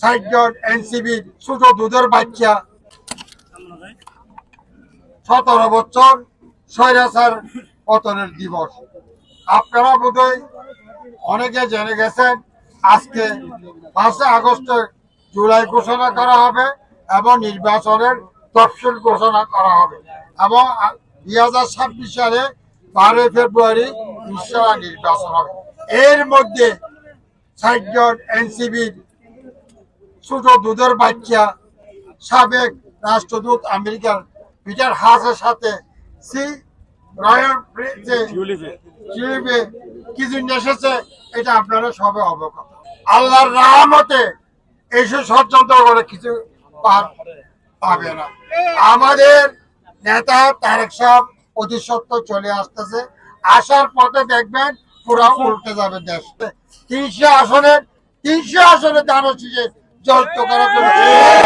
ষাটজন এনসিবির ছোট দুধের বাচ্চা। সতেরো বছর স্বৈরাচার পতনের দিবস। আপনারা বোধহয় অনেকে জেনে গেছেন, আজকে পাঁচই আগস্ট জুলাই ঘোষণা করা হবে এবং নির্বাচনের তফসিল ঘোষণা করা হবে এবং দুই হাজার ছাব্বিশ সালে বারোই ফেব্রুয়ারি ইনশাল্লাহ নির্বাচন হবে। এর মধ্যে ষাটজন এনসিবির ছোট দুধের বাচ্চা সাবেক রাষ্ট্রদূত আমেরিকার পিটার হাসের সাথে সি রয়্যাল এসেছে এটা আপনারা সবে অবগত। আল্লাহর রাহমতে এইসব ষড়যন্ত্র করে কিছু পাবে না। আমাদের নেতা তারেক সাহেব অতি সত্য চলে আসতেছে। আসার পথে দেখবেন পুরা উল্টে যাবে দেশ। তিনশো আসনের তিনশো আসনে দানব করার জন্য